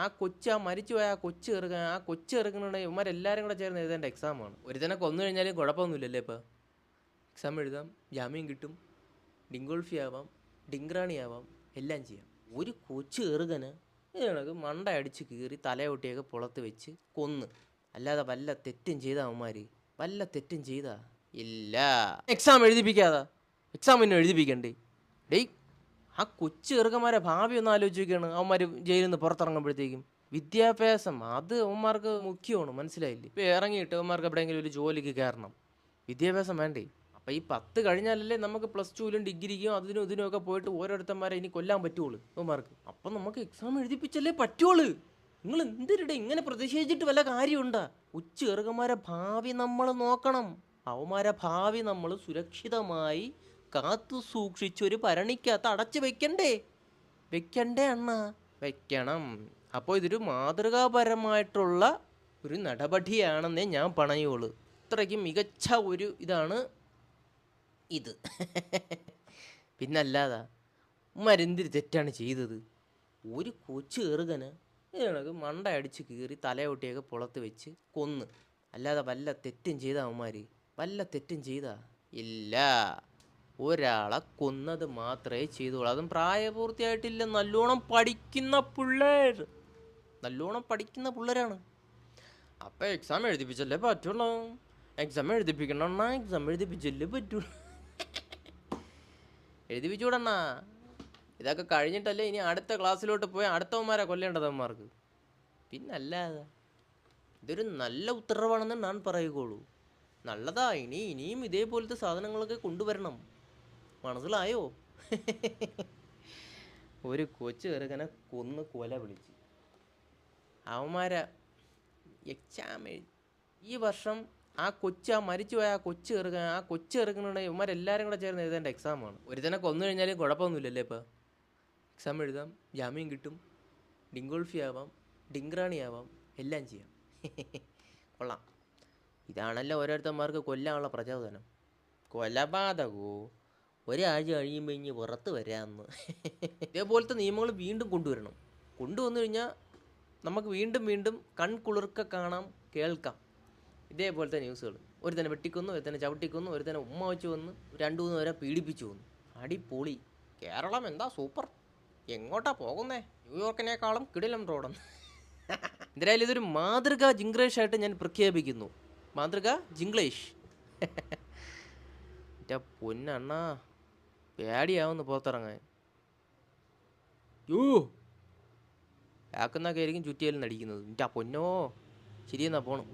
ആ കൊച്ച് ആ മരിച്ചു പോയ ആ കൊച്ച് ചെറുക്കാൻ ആ കൊച്ച് ചെറുക്കണുണ്ടെങ്കിൽ ഇവന്മാരെല്ലാവരും കൂടെ ചേർന്ന് എഴുതേണ്ട എക്സാമാണ് ഒരുത്തനെ കൊന്നു കഴിഞ്ഞാലും കുഴപ്പമൊന്നുമില്ലല്ലേ ഇപ്പോൾ എക്സാം എഴുതാം ജാമ്യം കിട്ടും ഡിങ്കോൾഫി ആവാം ഡിങ്ക്രാണി ആവാം എല്ലാം ചെയ്യാം. ഒരു കൊച്ചു ചെറുകന് ഇതാണത് മണ്ട അടിച്ച് കീറി തലയൊട്ടിയൊക്കെ പുളത്ത് വെച്ച് കൊന്ന്. അല്ലാതെ വല്ല തെറ്റും ചെയ്ത അവന്മാർ വല്ല തെറ്റും ചെയ്താ? ഇല്ല. എക്സാം എഴുതിപ്പിക്കാതാ. എക്സാം പിന്നെ എഴുതിപ്പിക്കണ്ടേ? ഡേയ് ആ കൊച്ചു ചെറുക്കന്മാരെ ഭാവി ഒന്ന് ആലോചിക്കുകയാണ്. അവന്മാർ ജയിലിൽ നിന്ന് പുറത്തിറങ്ങുമ്പോഴത്തേക്കും. വിദ്യാഭ്യാസം അത് അവന്മാർക്ക് മുഖ്യമാണ് മനസ്സിലായില്ലേ? ഇപ്പോൾ ഇറങ്ങിയിട്ട് അവന്മാർക്ക് എവിടെയെങ്കിലും ഒരു ജോലിക്ക് കയറണം. വിദ്യാഭ്യാസം വേണ്ടേ? അപ്പം ഈ പത്ത് കഴിഞ്ഞാലല്ലേ നമുക്ക് പ്ലസ് ടുവിലും ഡിഗ്രിക്കും അതിനും ഇതിനും ഒക്കെ പോയിട്ട് ഓരോരുത്തന്മാരെ ഇനി കൊല്ലാൻ പറ്റുള്ളൂ അവന്മാർക്ക് അപ്പം നമുക്ക് എക്സാം എഴുതിപ്പിച്ചല്ലേ പറ്റുള്ളൂ. നിങ്ങൾ എന്തിരുടെ ഇങ്ങനെ പ്രതിഷേധിച്ചിട്ട് വല്ല കാര്യമുണ്ടാ? ഉച്ച ചെറുക്കന്മാരെ ഭാവി നമ്മൾ നോക്കണം. അവന്മാരെ ഭാവി നമ്മൾ സുരക്ഷിതമായി കാത്തു സൂക്ഷിച്ചൊരു ഭരണിക്കകത്ത് അടച്ചു വെക്കണ്ടേ? വെക്കണ്ടേ അണ്ണ? വെക്കണം. അപ്പോൾ ഇതൊരു മാതൃകാപരമായിട്ടുള്ള ഒരു നടപടിയാണെന്നേ ഞാൻ പണയുള്ളൂ. ഇത്രയ്ക്ക് മികച്ച ഒരു ഇതാണ് ഇത്. പിന്നല്ലാതാ ഉമ്മാരെന്തിരി തെറ്റാണ് ചെയ്തത്? ഒരു കൊച്ചു കയറുകന് കണക്ക് മണ്ട അടിച്ച് കീറി തലയൊട്ടിയൊക്കെ പുളത്ത് വെച്ച് കൊന്ന്. അല്ലാതെ വല്ല തെറ്റും ചെയ്ത അവന്മാർ വല്ല തെറ്റും ചെയ്താ? ഇല്ല. ഒരാളെ കൊന്നത് മാത്രമേ ചെയ്തോളൂ അതും പ്രായപൂർത്തിയായിട്ടില്ല. നല്ലോണം പഠിക്കുന്ന പിള്ളേർ. നല്ലോണം പഠിക്കുന്ന പിള്ളേരാണ്. അപ്പം എക്സാം എഴുതിപ്പിച്ചല്ലേ പറ്റുള്ളൂ. എക്സാം എഴുതിപ്പിക്കണ എക്സാം എഴുതിപ്പിച്ചല്ലേ പറ്റുള്ളൂ എഴുതിപ്പിച്ചൂടണ്ണാ ഇതൊക്കെ കഴിഞ്ഞിട്ടല്ലേ ഇനി അടുത്ത ക്ലാസ്സിലോട്ട് പോയി അടുത്തവന്മാരെ കൊല്ലേണ്ടത് അവന്മാർക്ക്. പിന്നല്ലാതെ. ഇതൊരു നല്ല ഉത്തരവാണെന്ന് ഞാൻ പറയുകയുള്ളൂ. നല്ലതാ. ഇനി ഇനിയും ഇതേപോലത്തെ സാധനങ്ങളൊക്കെ കൊണ്ടുവരണം. മനസ്സിലായോ? ഒരു കൊച്ചു ചെറുക്കനെ കൊന്ന് കൊല വിളിച്ച്. അവന്മാരെ എക്സാം ഈ വർഷം ആ കൊച്ച് ആ മരിച്ചു പോയ ആ കൊച്ചു ചെറുക്കൻ ആ കൊച്ചു ചെറുക്കനുണ്ടെങ്കിൽ ഇവന്മാരെല്ലാവരും കൂടെ ചേർന്ന് എഴുതേണ്ട എക്സാമാണ് ഒരുത്തനെ കൊന്നു കഴിഞ്ഞാലും കുഴപ്പമൊന്നുമില്ലല്ലേ ഇപ്പോൾ എക്സാം എഴുതാം ജാമ്യം കിട്ടും ഡിങ്കോൾഫി ആവാം ഡിങ്ക്രാണി ആവാം എല്ലാം ചെയ്യാം. കൊള്ളാം. ഇതാണല്ലോ ഓരോരുത്തന്മാർക്ക് കൊല്ലാനുള്ള പ്രചോദനം. കൊലപാതകോ? ഒരാഴ്ച കഴിയുമ്പോൾ ഇനി പുറത്ത് വരാമെന്ന് ഇതേപോലത്തെ നിയമങ്ങൾ വീണ്ടും കൊണ്ടുവരണം. കൊണ്ടുവന്നു കഴിഞ്ഞാൽ നമുക്ക് വീണ്ടും വീണ്ടും കൺകുളിർക്ക കാണാം കേൾക്കാം. ഇതേപോലത്തെ ന്യൂസുകൾ ഒരു തന്നെ വെട്ടിക്കൊന്നു ഒരു തന്നെ ചവിട്ടിക്കൊന്നു ഒരു തന്നെ ഉമ്മ വെച്ച് വന്ന് രണ്ടു മൂന്ന് വരെ പീഡിപ്പിച്ചു വന്നു അടിപൊളി. കേരളം എന്താ സൂപ്പർ? എങ്ങോട്ടാ പോകുന്നേ? ന്യൂയോർക്കിനേക്കാളും കിടിലം റോഡെന്ന് എന്തായാലും ഇതൊരു മാതൃക ജിംഗ്ലീഷ് ആയിട്ട് ഞാൻ പ്രഖ്യാപിക്കുന്നു. മാതൃക ജിംഗ്ലീഷ്. പൊന്നണ്ണാ. പേടിയാവുന്നു പുറത്തിറങ്ങാൻ. യോ ആക്കുന്നൊക്കെ ആയിരിക്കും ചുറ്റിയെല്ലാം നടിക്കുന്നത്. എന്റെ പൊന്നോ. ശരിയെന്നാ പോണം.